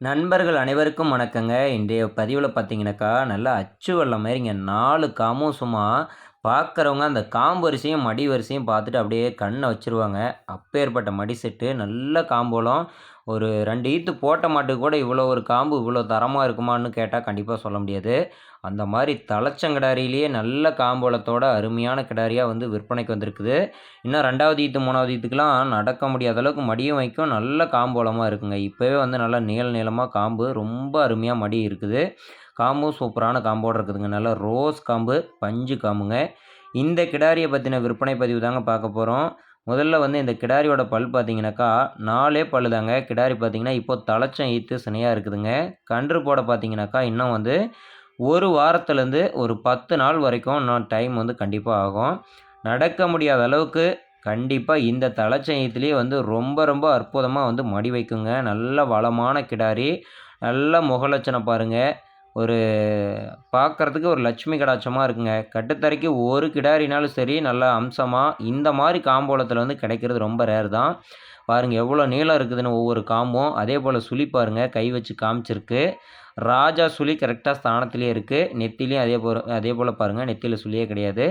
நண்பர்கள் அனைவருக்கும் வணக்கங்க. இன்றைய பதிவில் பார்த்தீங்கன்னாக்கா நல்லா அச்சு வெள்ளம் மாதிரிங்க. நாலு காமும் சும்மா பார்க்குறவங்க அந்த காம்பு வரிசையும் மடி வரிசையும் பார்த்துட்டு அப்படியே கண்ணை வச்சுருவாங்க. அப்பேற்பட்ட மடி செட்டு நல்ல காம்போலம் ஒரு ரெண்டு ஈத்து போட்ட மாட்டுக்கு கூட இவ்வளோ ஒரு காம்பு இவ்வளோ தரமாக இருக்குமான்னு கேட்டால் கண்டிப்பாக சொல்ல முடியாது. அந்த மாதிரி தலைச்சங்கிடாரியிலேயே நல்ல காம்போலத்தோட அருமையான கிடாரியாக வந்து விற்பனைக்கு வந்திருக்குது. இன்னும் ரெண்டாவது ஈத்து மூணாவது ஈத்துக்கெலாம் நடக்க முடியாத அளவுக்கு மடியும் வைக்கும் நல்ல காம்போலமாக இருக்குங்க. இப்போவே வந்து நல்லா நீள நீளமாக காம்பு ரொம்ப அருமையாக மடி இருக்குது. காம்பும் சூப்பரான காம்போடு இருக்குதுங்க. நல்லா ரோஸ் காம்பு பஞ்சு காம்புங்க. இந்த கிடாரியை பற்றின விற்பனை பதிவு தாங்க பார்க்க போகிறோம் முதல்ல வந்து இந்த கிடாரியோட பல் பார்த்தீங்கன்னாக்கா நாலே பல் தாங்க கிடாரி பார்த்தீங்கன்னா இப்போ தலைச்சம் ஈத்து சினையாக இருக்குதுங்க. கன்று போட பார்த்தீங்கன்னாக்கா இன்னும் வந்து ஒரு வாரத்துலேருந்து ஒரு பத்து நாள் வரைக்கும் இன்னும் டைம் வந்து கண்டிப்பாக ஆகும். நடக்க முடியாத அளவுக்கு கண்டிப்பாக இந்த தலைச்சயத்துலேயே வந்து ரொம்ப ரொம்ப அற்புதமாக வந்து மடி வைக்குங்க. நல்ல வளமான கிடாரி நல்ல முகலட்சணம் பாருங்கள் ஒரு பார்க்குறதுக்கு ஒரு லட்சுமி கடாட்சமாக இருக்குங்க. கட்டுத்தரைக்கு ஒரு கிடாரினாலும் சரி நல்ல அம்சமாக இந்த மாதிரி காம்போலத்தில் வந்து கிடைக்கிறது ரொம்ப ரேர் தான். பாருங்கள் எவ்வளோ நீளம் இருக்குதுன்னு ஒவ்வொரு காம்பும். அதே போல் சுழி பாருங்கள் கை வச்சு காமிச்சிருக்கு. ராஜா சுழி கரெக்டாக ஸ்தானத்துலேயே இருக்குது நெத்திலையும் அதே போல் அதே போல் பாருங்கள் நெத்தியில் சுழியே கிடையாது.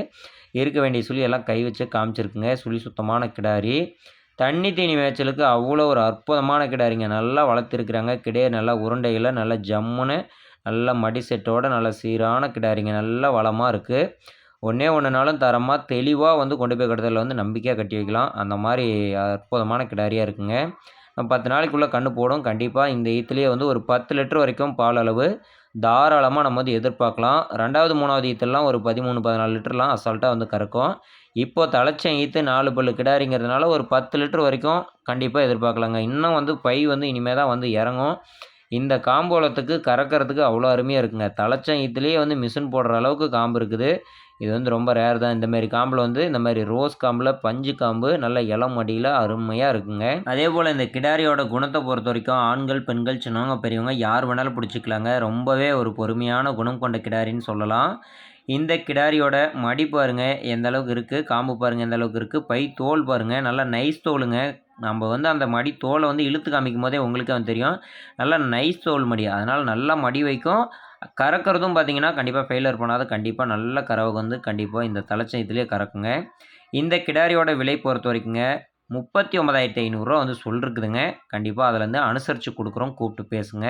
இருக்க வேண்டிய சுழி எல்லாம் கை வச்சு காமிச்சிருக்குங்க. சுழி சுத்தமான கிடாரி. தண்ணி தீனி மேய்ச்சலுக்கு அவ்வளோ ஒரு அற்புதமான கிடாரிங்க. நல்லா வளர்த்துருக்குறாங்க. கிடையாது நல்லா உருண்டையில் நல்லா ஜம்முன்னு நல்ல மடி செட்டோடு நல்ல சீரான கிடாரிங்க. நல்லா வளமாக இருக்குது ஒன்றே ஒன்றுனாலும் தரமாக தெளிவாக வந்து கொண்டு போய் கட்டுறதுல வந்து நம்பிக்கையாக கட்டி வைக்கலாம். அந்த மாதிரி அற்புதமான கிடாரியாக இருக்குங்க. பத்து நாளைக்குள்ளே கன்று போடும். கண்டிப்பாக இந்த ஈத்துலேயே வந்து ஒரு பத்து லிட்டர் வரைக்கும் பால் அளவு தாராளமாக நம்ம வந்து எதிர்பார்க்கலாம். ரெண்டாவது மூணாவது ஈத்துலாம் ஒரு பதிமூணு பதினாலு லிட்டர்லாம் அசால்ட்டாக வந்து கறக்கும். இப்போ தலைச்சம் ஈத்து நாலு பல்லு கிடாரிங்கிறதுனால ஒரு பத்து லிட்டர் வரைக்கும் கண்டிப்பாக எதிர்பார்க்கலாங்க. இன்னும் வந்து பை வந்து இனிமேல் தான் வந்து இறங்கும். இந்த காம்போலத்துக்கு கறக்கிறதுக்கு அவ்வளோ அருமையாக இருக்குங்க. தலைச்சம் இதுலேயே வந்து மிஷின் போடுற அளவுக்கு காம்பு இருக்குது. இது வந்து ரொம்ப ரேர் தான். இந்தமாரி காம்பில் வந்து இந்த மாதிரி ரோஸ் காம்பில் பஞ்சு காம்பு நல்ல இளம் மடியில் அருமையாக இருக்குங்க. அதே போல் இந்த கிடாரியோட குணத்தை பொறுத்த வரைக்கும் ஆண்கள் பெண்கள் சின்னவங்க பெரியவங்க யார் வேணாலும் பிடிச்சிக்கலாங்க. ரொம்பவே ஒரு பொறுமையான குணம் கொண்ட கிடாரின்னு சொல்லலாம். இந்த கிடாரியோட மடி பாருங்கள் எந்த அளவுக்கு இருக்குது காம்பு பாருங்கள் எந்த அளவுக்கு இருக்குது பை தோல் பாருங்கள் நல்லா நைஸ் தோலுங்க. நம்ம வந்து அந்த மடி தோலை வந்து இழுத்து காமிக்கும் போதே உங்களுக்கு வந்து தெரியும். நல்லா நைஸ் தோல் மடி. அதனால் நல்லா மடி வைக்கும். கறக்கிறதும் பார்த்தீங்கன்னா கண்டிப்பாக ஃபெயிலர் பண்ணாத கண்டிப்பாக நல்ல கறவை வந்து கண்டிப்பாக இந்த தலைச்சயத்துலேயே கறக்குங்க. இந்த கிடாரியோட விலை பொறுத்த வரைக்குங்க முப்பத்தி ஒன்பதாயிரத்தி ஐநூறுரூவா வந்து சொல்லிருக்குதுங்க. கண்டிப்பாக அதிலேருந்து அனுசரித்து கொடுக்குறோம். கூப்பிட்டு பேசுங்க.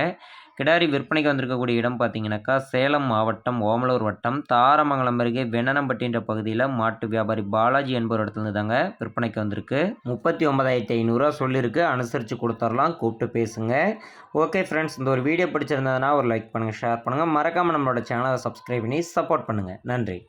கிடாரி விற்பனைக்கு வந்திருக்கக்கூடிய இடம் பார்த்தீங்கன்னாக்கா சேலம் மாவட்டம் ஓமலூர் வட்டம் தாரமங்கலம் அருகே வெண்ணனம்பட்டின்ற பகுதியில் மாட்டு வியாபாரி பாலாஜி என்பவர் இடத்துல தாங்க விற்பனைக்கு வந்திருக்கு. முப்பத்தி ஒன்பதாயிரத்தி ஐநூறுரூவா சொல்லியிருக்கு அனுசரித்து கொடுத்துர்லாம். கூப்பிட்டு பேசுங்க. ஓகே ஃப்ரெண்ட்ஸ் இந்த ஒரு வீடியோ பிடிச்சிருந்ததுன்னா ஒரு லைக் பண்ணுங்கள் ஷேர் பண்ணுங்கள் மறக்காமல் நம்மளோட சேனலை சப்ஸ்கிரைப் பண்ணி சப்போர்ட் பண்ணுங்கள் நன்றி.